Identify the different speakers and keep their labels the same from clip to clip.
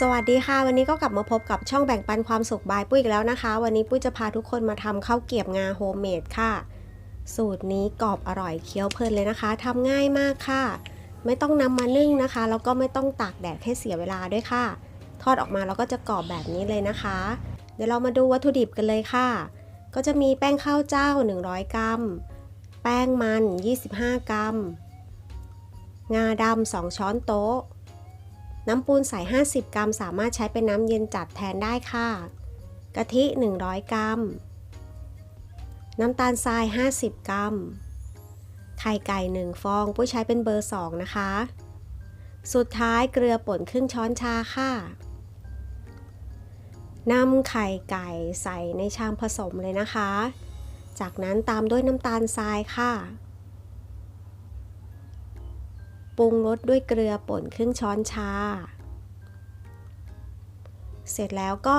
Speaker 1: สวัสดีค่ะ วันนี้ก็กลับมาพบกับช่องแบ่งปันความสุขบายปุ้ยอีกแล้วนะคะ วันนี้ปุ้ยจะพาทุกคนมาทำข้าวเกรียบงาโฮมเมดค่ะ สูตรนี้กรอบอร่อยเคี้ยวเพลินเลยนะคะทำง่ายมากค่ะ ไม่ต้องนำมานึ่งนะคะ แล้วก็ไม่ต้องตากแดดให้เสียเวลาด้วยค่ะ ทอดออกมาแล้วก็จะกรอบแบบนี้เลยนะคะ เดี๋ยวเรามาดูวัตถุดิบกันเลยค่ะ ก็จะมีแป้งข้าวเจ้า 100 กรัม แป้งมัน 25 กรัม งาดำ2ช้อนโต๊ะ น้ำปูนใส่ 50 กรัม สามารถใช้เป็นน้ำเย็นจัดแทนได้ค่ะ กะทิ 100 กรัม น้ำตาลทราย 50 กรัม ไข่ไก่ 1 ฟอง ปุ้ยใช้เป็นเบอร์ 2 นะคะ สุดท้ายเกลือป่นครึ่งช้อนชาค่ะนำไข่ไก่ใส่ในชามผสมเลยนะคะ จากนั้นตามด้วยน้ำตาลทรายค่ะ ปรุงรสด้วยเกลือป่นครึ่งช้อนชา เสร็จแล้วก็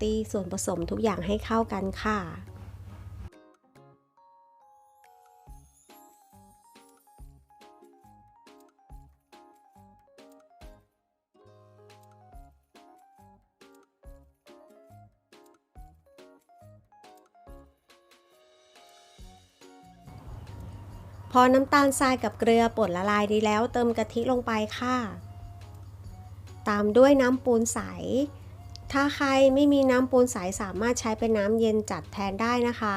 Speaker 1: ตีส่วนผสมทุกอย่างให้เข้ากันค่ะ อน้ำตาลทรายกับเกลือป่นละลายดีแล้ว เติมกะทิลงไปค่ะ ตามด้วยน้ำปูนใส ถ้าใครไม่มีน้ำปูนใสสามารถใช้เป็นน้ำเย็นจัดแทนได้นะคะ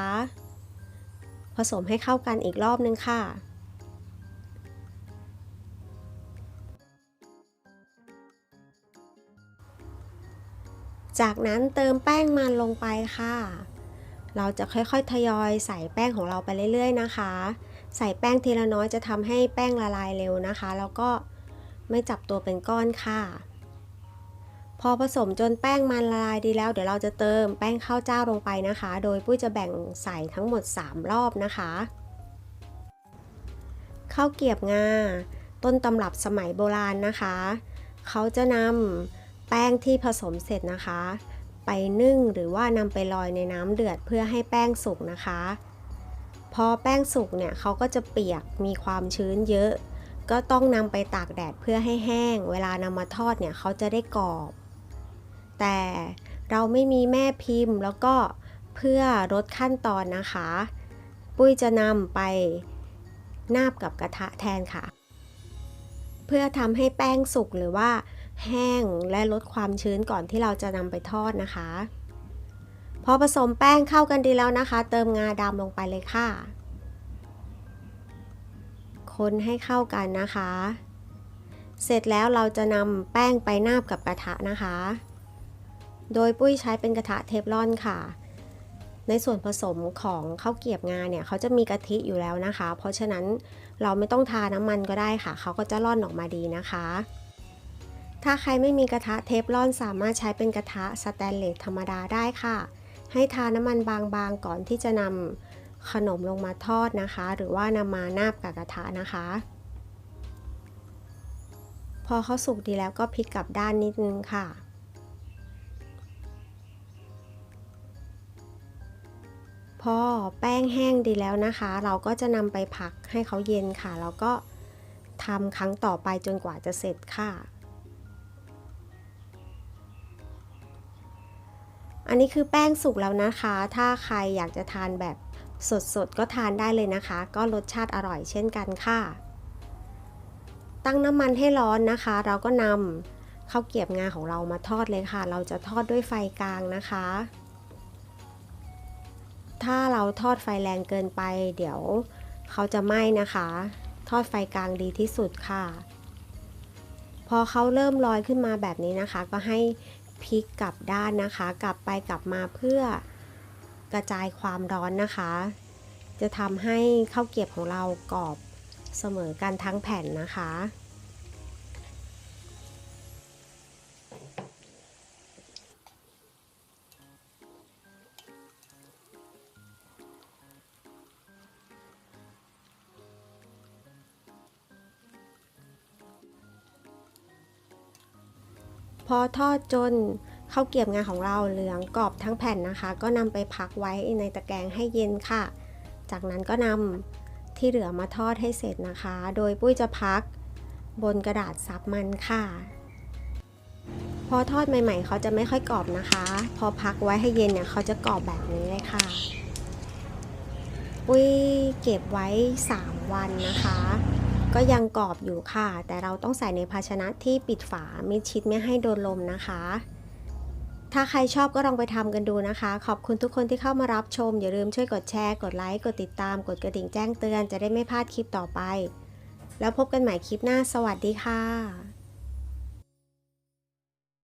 Speaker 1: ผสมให้เข้ากันอีกรอบนึงค่ะจากนั้นเติมแป้งมันลงไปค่ะ เราจะค่อยๆ ทยอยใส่แป้งของเราไปเรื่อย ๆ นะคะ ใส่แป้งทีละน้อยจะทำให้แป้งละลายเร็วนะคะ แล้วก็ไม่จับตัวเป็นก้อนค่ะ พอผสมจนแป้งมันละลายดีแล้ว เดี๋ยวเราจะเติมแป้งข้าวเจ้าลงไปนะคะ โดยปุ้ยจะแบ่งใส่ทั้งหมด 3 รอบนะคะข้าวเกียบงาต้นตำรับสมัยโบราณนะคะ เขาจะนำแป้งที่ผสมเสร็จนะคะ ไปนึ่งหรือว่านำไปลอยในน้ำเดือดเพื่อให้แป้งสุกนะคะ พอแป้งสุกเนี่ยเขาก็จะเปียกมีความชื้นเยอะ ก็ต้องนำไปตากแดดเพื่อให้แห้ง เวลานำมาทอดเนี่ยเขาจะได้กรอบ แต่เราไม่มีแม่พิมพ์แล้วก็เพื่อลดขั้นตอนนะคะ ปุ้ยจะนำไปนาบกับกระทะแทนค่ะ เพื่อทำให้แป้งสุกหรือว่าแห้งและลดความชื้นก่อนที่เราจะนำไปทอดนะคะ พอผสมแป้งเข้ากันดีแล้วนะคะ เติมงาดำลงไปเลยค่ะ คนให้เข้ากันนะคะ เสร็จแล้วเราจะนำแป้งไปนาบกับกระทะนะคะ โดยปุ้ยใช้เป็นกระทะเทฟลอนค่ะ ในส่วนผสมของข้าวเกียบงาเนี่ยเขาจะมีกะทิอยู่แล้วนะคะ เพราะฉะนั้นเราไม่ต้องทาน้ำมันก็ได้ค่ะ เขาก็จะร่อนออกมาดีนะคะถ้าใครไม่มีกระทะเทฟลอนสามารถใช้เป็นกระทะสแตนเลสธรรมดาได้ค่ะ ให้ทาน้ำมันบางๆก่อนที่จะนำขนมลงมาทอดนะคะ หรือว่านำมานาบกับกระทะนะคะ พอเขาสุกดีแล้วก็พลิกกลับด้านนิดนึงค่ะพอแป้งแห้งดีแล้วนะคะ เราก็จะนำไปพักให้เขาเย็นค่ะ แล้วก็ทำครั้งต่อไปจนกว่าจะเสร็จค่ะ อันนี้คือแป้งสุกแล้วนะคะ ถ้าใครอยากจะทานแบบสดๆ ก็ทานได้เลยนะคะ ก็รสชาติอร่อยเช่นกันค่ะ ตั้งน้ำมันให้ร้อนนะคะ เราก็นำข้าวเกียบงาของเรามาทอดเลยค่ะ เราจะทอดด้วยไฟกลางนะคะ ถ้าเราทอดไฟแรงเกินไป เดี๋ยวเขาจะไหม้นะคะ ทอดไฟกลางดีที่สุดค่ะ พอเขาเริ่มลอยขึ้นมาแบบนี้นะคะ ก็ให้ พลิกกลับด้านนะคะ กลับไปกลับมาเพื่อกระจายความร้อนนะคะ จะทำให้ข้าวเกียบของเรากรอบเสมอกันทั้งแผ่นนะคะ พอทอดจนข้าวเกียบงาของเราเหลืองกรอบทั้งแผ่นนะคะ ก็นำไปพักไว้ในตะแกรงให้เย็นค่ะ จากนั้นก็นำทที่เหลือมาทอดให้เสร็จนะคะ โดยปุ้ยจะพักบนกระดาษซับมันค่ะ พอทอดใหม่ ๆ เขาจะไม่ค่อยกรอบนะคะ พอพักไว้ให้เย็นเนี่ยเขาจะกรอบแบบนี้เลยค่ะปุ้ยเก็บไว้ 3 วันนะคะ ก็ยังกรอบอยู่ค่ะ แต่เราต้องใส่ในภาชนะที่ปิดฝามิดชิดไม่ให้โดนลมนะคะ ถ้าใครชอบก็ลองไปทำกันดูนะคะ ขอบคุณทุกคนที่เข้ามารับชม อย่าลืมช่วยกดแชร์ กดไลค์ กดติดตาม กดกระดิ่งแจ้งเตือน จะได้ไม่พลาดคลิปต่อไป แล้วพบกันใหม่คลิปหน้า สวัสดีค่ะ